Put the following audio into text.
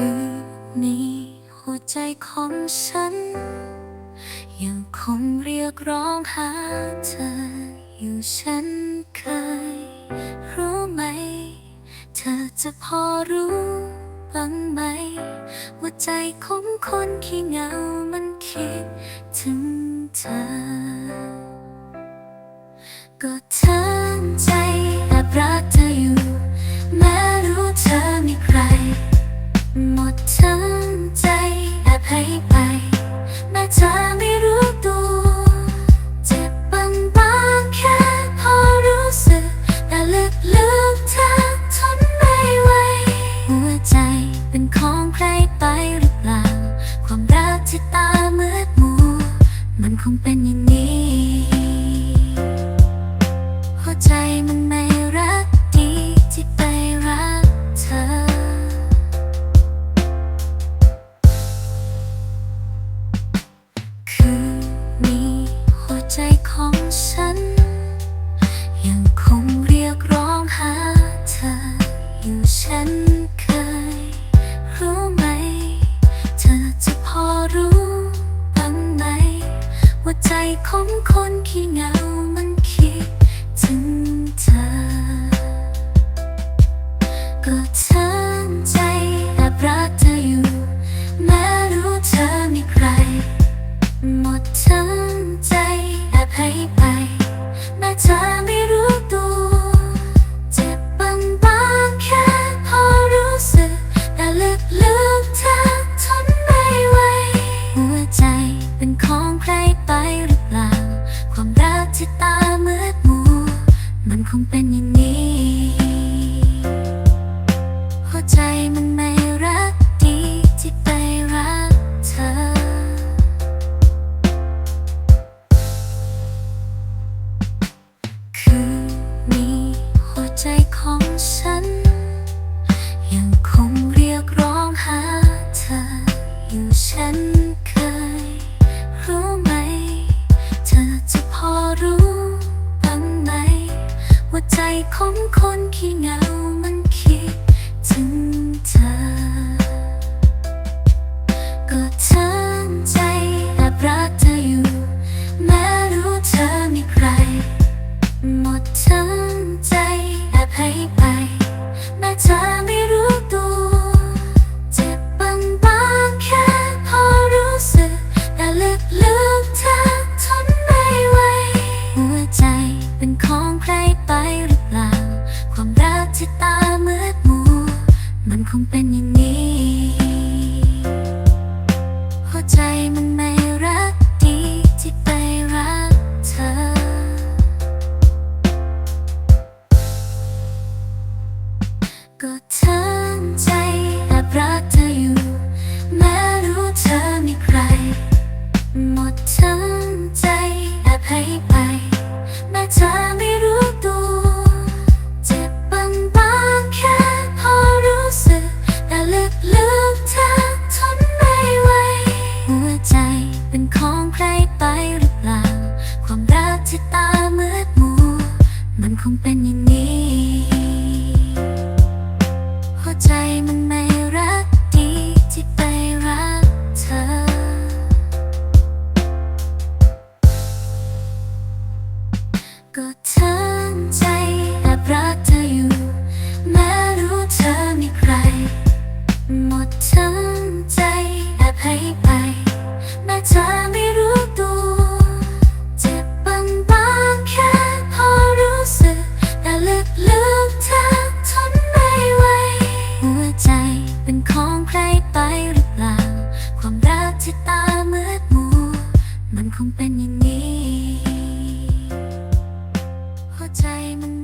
คืนนี้หัวใจของฉัน ยังคงเรียกร้องหาเธอ อยู่ฉันเคย รู้ไหม เธอจะพอรู้บ้างไหม ว่าใจของคนขี้เหงามันคิดถึงเธอ anne. ฉันเคย รู้ไหม เธอจะพอรู้บ้างไหม ว่าใจของคนขี้เหงามันคิดถึงเธอ ก็เธอใจแอบรักเธออยู่ แม้รู้เธอมีใคร หมดทั้งใจแอบให้ไป แม้เธอไม่ งเป็นอย่างนี้ หัวใจมันไม่รักดีที่ไปรักเธอ ก็เธอใจแอบรักเธออยู่ แม้รู้เธอมีใคร หมดทั้งใจแอบให้ไป แม้เธอไม่ ที่ตาเมืดมัวมันคงเป็นอย่างนี้ หัวใจมัน